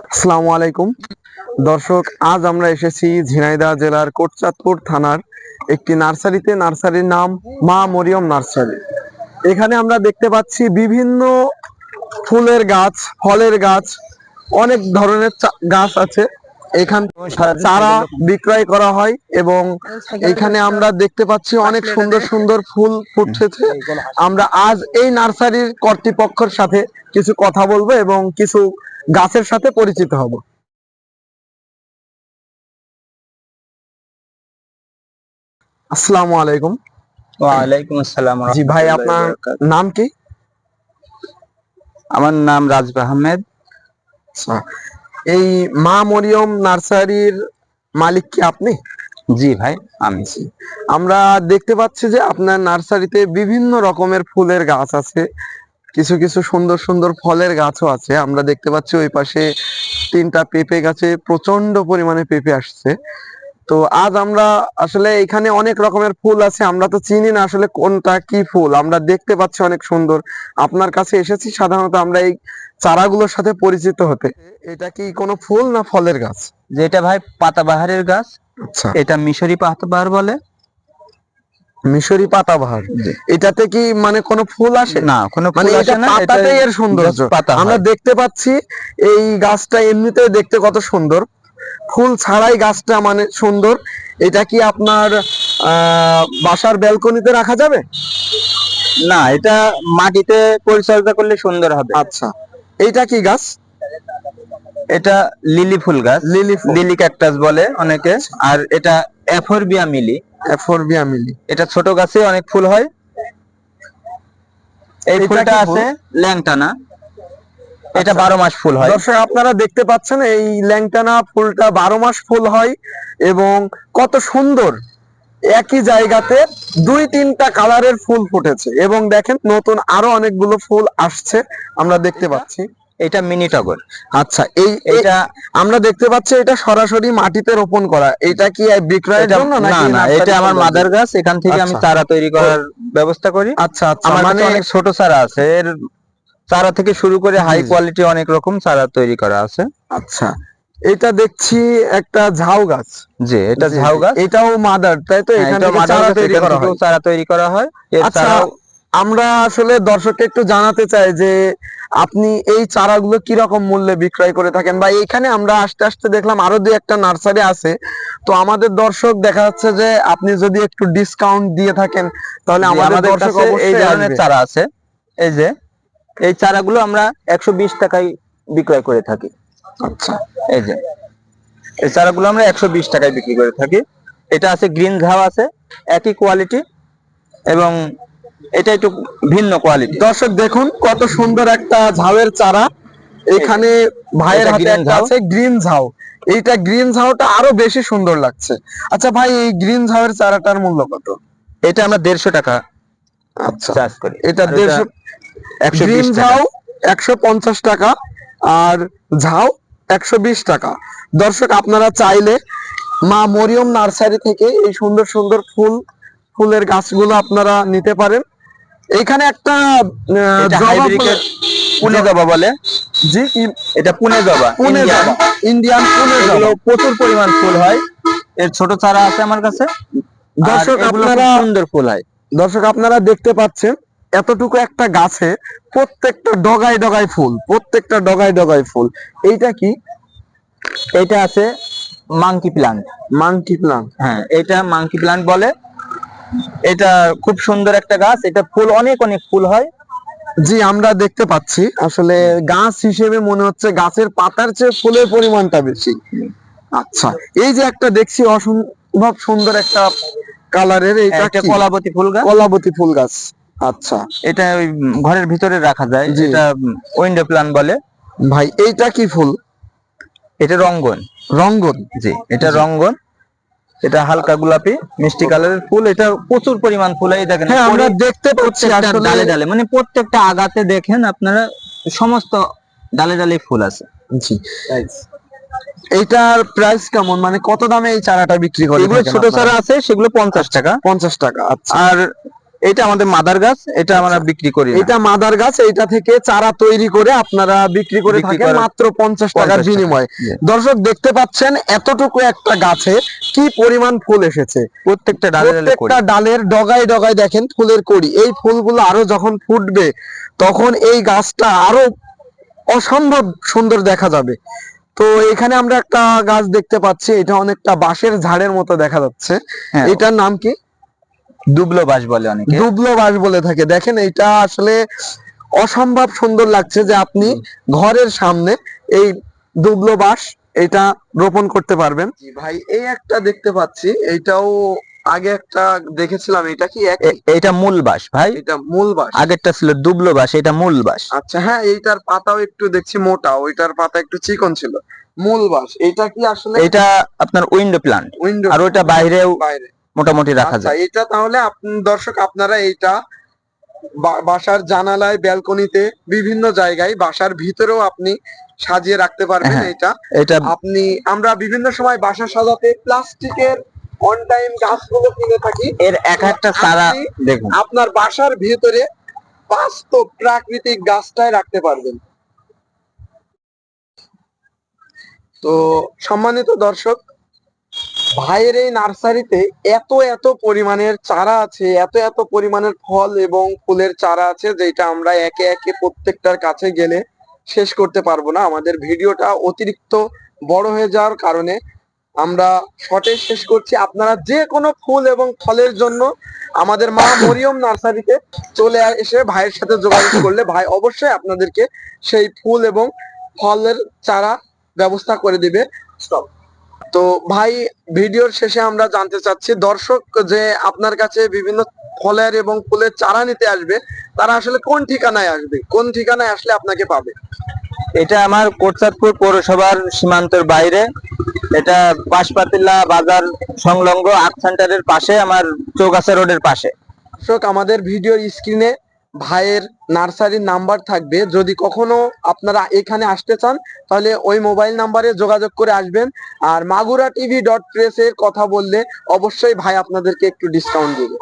আসসালামু আলাইকুম। দর্শক, আজ আমরা এসেছি ঝিনাইদা জেলার কোটচাঁদপুর থানার একটি নার্সারিতে। নার্সারির নাম মা মরিয়ম নার্সারি। এখানে আমরা দেখতে পাচ্ছি বিভিন্ন ফুলের গাছ, ফলের গাছ, অনেক ধরনের গাছ আছে। এখান চারা বিক্রয় করা হয় এবং এখানে আমরা দেখতে পাচ্ছি অনেক সুন্দর সুন্দর ফুল ফুটেছে। আমরা আজ এই নার্সারির কর্তৃপক্ষের সাথে কিছু কথা বলব এবং কিছু গাছের সাথে পরিচিত হব। আসসালামু আলাইকুম। ওয়ালাইকুম আসসালাম জি ভাই আপনার নাম কি? আমার নাম রাজব আহমেদ। আচ্ছা, এই মা মরিয়ম নার্সারির মালিক কি আপনি? জি ভাই আমি। আমরা দেখতে পাচ্ছি যে আপনার নার্সারিতে বিভিন্ন রকমের ফুলের গাছ আছে। কিছু কিছু সুন্দর সুন্দর ফলের গাছও আছে। আমরা দেখতে পাচ্ছি ওই পাশে তিনটা পেঁপে গাছে প্রচণ্ড পরিমাণে পেঁপে আসছে। তো আজ আমরা আসলে এখানে অনেক রকমের ফুল আছে আমরা তো চিনি না আসলে কোনটা কি ফুল আমরা দেখতে পাচ্ছি অনেক সুন্দর। আপনার কাছে এসেছি সাধারণত আমরা এই চারাগুলোর সাথে পরিচিত হতে। এটা কি কোনো ফুল না ফলের গাছ? যেটা ভাই পাতাবাহারের গাছ আচ্ছা। এটা মিশরি পাতাবাহার বলে। মিশরি পাতাবাহার। এটাতে কি মানে কোনো ফুল আসে? না কোনো মানে ফুল এটা আসে না এটা এর সৌন্দর্য। পাতা আমরা দেখতে পাচ্ছি এই গাছটা এমনিতে দেখতে কত সুন্দর। ফুল ছাড়াই গাছটা মানে সুন্দর। এটা কি আপনার আহ, বাসার ব্যালকনিতে রাখা যাবে? না এটা মাটিতে পরিচর্যা করলে সুন্দর হবে। আচ্ছা। এইটা কি গাছ? এটা লিলি ফুল গাছ। লিলি লিলি ক্যাকটাস বলে অনেকে। আর এটা এফোরবিয়া মিলি। এফোরবিয়া মিলি। এটা ছোট গাছে অনেক ফুল হয়। এই ফুলটা আছে ল্যাংটানা। এটা। বারো মাস ফুল হয়। দর্শক আপনারা দেখতে পাচ্ছেন এই ল্যাংটানা ফুলটা বারো মাস ফুল হয় এবং কত সুন্দর। একই জায়গাতে দুই তিনটা কালারের ফুল ফুটেছে এবং দেখেন নতুন আরও অনেকগুলো ফুল আসছে আমরা দেখতে পাচ্ছি। এটা মিনি টগর। আচ্ছা এই এটা আমরা দেখতে পাচ্ছি এটা সরাসরি মাটিতে রোপণ করা। এটা কি বিক্রয়ের জন্য না না এটা আমার মাদার গাছ এখান থেকে আমি আচ্ছা। চারা তৈরি করার ব্যবস্থা করি। আচ্ছা আচ্ছা মানে অনেক ছোট চারা আছে এর চারা থেকে শুরু করে হাই। কোয়ালিটি অনেক রকম চারা তৈরি করা আছে। আচ্ছা এটা দেখছি একটা ঝাউ গাছ। জি এটা ঝাউ গাছ। এটাও মাদার তাই তো? হ্যাঁ, এখান চারা তৈরি করা হয়। চারা তৈরি করা হয়। এর আচ্ছা আমরা আসলে দর্শককে একটু জানাতে চাই যে আপনি এই চারাগুলো কি রকম মূল্যে বিক্রয় করে থাকেন? বা এখানে আমরা আস্তে আস্তে দেখলাম আরও দুই একটা নার্সারি আছে। তো আমাদের দর্শক দেখা যাচ্ছে যে আপনি যদি একটু ডিসকাউন্ট দিয়ে থাকেন তাহলে আমাদের দর্শক এই ধরনের চারা আছে। এই যে এই চারাগুলো আমরা একশো বিশ টাকায় বিক্রয় করে থাকি। আচ্ছা। এই যে এই চারাগুলো আমরা একশো বিশ টাকায় বিক্রি করে থাকি। এটা আছে গ্রিন ঝাউ আছে একই কোয়ালিটি এবং এটা একটু ভিন্ন কোয়ালিটি। দর্শক দেখুন কত সুন্দর একটা ঝাউয়ের চারা। এখানে ভাইয়ের হাতে একটা। আছে গ্রিন ঝাউ। এইটা গ্রিন ঝাউটা আরও বেশি সুন্দর লাগছে। আচ্ছা ভাই এই গ্রিন ঝাউয়ের চারাটার মূল্য কত? এটা আমরা দেড়শো টাকা আচ্ছা। করি। এটা দেড়শো গ্রিন ঝাউ একশো পঞ্চাশ টাকা। আর ঝাউ একশো বিশ টাকা। দর্শক আপনারা চাইলে মা মরিয়ম নার্সারি থেকে এই সুন্দর সুন্দর ফুল ফুলের গাছগুলো আপনারা নিতে পারেন। এইখানে একটা পুনে জবা বলে? জি? এটা পুনে জবা পুনে। জবা ইন্ডিয়ান পুনে জবা। প্রচুর পরিমাণ ফুল হয়। এর ছোট চারা আছে আমার কাছে। দর্শক আপনারা সুন্দর ফুল হয়। দর্শক আপনারা দেখতে পাচ্ছেন এতটুকু একটা গাছে প্রত্যেকটা ডগায় ডগায় ফুল প্রত্যেকটা ডগায় ডগায় ফুল। এইটা কি? এটা আছে মাংকি প্লান্ট মাংকি প্লান্ট হ্যাঁ এটা মাংকি প্লান্ট বলে। এটা খুব সুন্দর একটা গাছ। এটা ফুল অনেক অনেক ফুল হয়। জি আমরা দেখতে পাচ্ছি। আসলে গাছ হিসেবে মনে হচ্ছে গাছের পাতার চেয়ে ফুলের পরিমাণটা বেশি। আচ্ছা এই যে একটা দেখছি অসম্ভব সুন্দর একটা কালারের এইটা এটা কলাবতী ফুল গাছ। কলাবতী ফুল গাছ। আচ্ছা। এটা ওই ঘরের ভিতরে রাখা যায় যেটা উইন্ডো প্লান্ট বলে। ভাই এইটা কি ফুল? এটা রঙ্গন। রঙ্গন? জি এটা রঙ্গন। এটা হালকা গোলাপি মিষ্টি কালারের ফুল। এটা প্রচুর পরিমাণ ফুল। এই দেখেন হ্যাঁ আমরা দেখতে পাচ্ছি ডালে ডালে। মানে প্রত্যেকটা আগাতে দেখেন আপনারা সমস্ত ডালে ডালে ফুল আছে। জি। এইটার প্রাইস কেমন? মানে কত দামে এই চারাটা বিক্রি করে এগুলো ছোট চারা আছে সেগুলো পঞ্চাশ টাকা। পঞ্চাশ টাকা আচ্ছা। আর এটা আমাদের মাদার গাছ এটা আমরা বিক্রি করি এটা মাদার গাছ এটা থেকে চারা তৈরি করে আপনারা বিক্রি করে থাকেন মাত্র পঞ্চাশ টাকার 50 বিনিময়ে। দর্শক দেখতে পাচ্ছেন এতটুকু একটা গাছে কি পরিমাণ ফুল এসেছে। প্রত্যেকটা প্রত্যেকটা ডালের ডগায় ডগায় দেখেন ফুলের কড়ি। এই ফুলগুলো আরও যখন ফুটবে তখন এই গাছটা আরও অসম্ভব সুন্দর দেখা যাবে। তো এখানে আমরা একটা গাছ দেখতে পাচ্ছি এটা অনেকটা বাঁশের ঝাড়ের মতো দেখা যাচ্ছে। হ্যাঁ, এটার নাম কি? দুবলো বাস বলে অনেকে। দুবলো বাস বলে থাকে। দেখেন এটা আসলে অসম্ভব সুন্দর লাগছে যে আপনি ঘরের সামনে এই দুবলো বাঁশ এটা রোপণ করতে পারবেন। ভাই এই একটা দেখতে পাচ্ছি। এটাও আগে একটা দেখেছিলাম। এটা কি এটা মূল বাস ভাই। এটা মূল বাস আগেরটা ছিল দুবলো বাস এটা মূল বাস আচ্ছা হ্যাঁ এইটার পাতাও একটু দেখছি মোটা ওইটার পাতা একটু চিকন ছিল। মূল বাস এটা কি আসলে এটা আপনার উইন্ডো প্লান্ট। উইন্ডো আর ওইটা বাইরেও বাইরে। মোটামুটি রাখা আচ্ছা যায়। এটা তাহলে দর্শক আপনারা এইটা বাসার জানালায় ব্যালকনিতে বিভিন্ন জায়গায় বাসার ভিতরেও আপনি সাজিয়ে রাখতে পারবেন হ্যাঁ। এটা এটা আপনি আমরা বিভিন্ন সময় বাসা সাজাতে প্লাস্টিকের অন টাইম গাছগুলো কিনে থাকি। এর এক একটা আপনি- দেখুন। আপনার বাসার ভিতরে বাস্তব প্রাকৃতিক গাছটাই রাখতে পারবেন। তো সম্মানিত দর্শক ভাইয়ের এই নার্সারিতে এত এত পরিমাণের চারা আছে, এত এত পরিমাণের ফল এবং ফুলের চারা আছে, যেটা আমরা একে একে প্রত্যেকটার কাছে গেলে শেষ করতে পারব না। আমাদের ভিডিওটা অতিরিক্ত বড় হয়ে যাওয়ার কারণে আমরা শর্টে শেষ করছি। আপনারা যে কোনো ফুল এবং ফলের জন্য আমাদের মা মরিয়ম নার্সারিতে চলে এসে ভাইয়ের সাথে যোগাযোগ করলে ভাই অবশ্যই আপনাদেরকে সেই ফুল এবং ফলের চারা ব্যবস্থা করে দিবে। Stop. তো ভাই ভিডিওর শেষে আমরা জানতে চাচ্ছি দর্শক যে আপনার কাছে বিভিন্ন ফলের এবং ফুলের চারা নিতে আসবে তারা আসলে কোন ঠিকানায় আসবে? কোন ঠিকানায় আসলে আপনাকে পাবে? এটা আমার কোটচাঁদপুর পৌরসভার সীমান্তের বাইরে। এটা পাশপাতিল্লা বাজার সংলগ্ন আর্ট সেন্টারের পাশে আমার চৌগাছা রোডের পাশে। দর্শক আমাদের ভিডিওর স্ক্রিনে ভাইয়ের নার্সারির নাম্বার থাকবে। যদি কখনো আপনারা এখানে আসতে চান, তাহলে ওই মোবাইল নাম্বারে যোগাযোগ করে আসবেন। আর মাগুরা টিভি ডট প্রেস এর কথা বললে অবশ্যই ভাই আপনাদেরকে একটু ডিসকাউন্ট দেবে।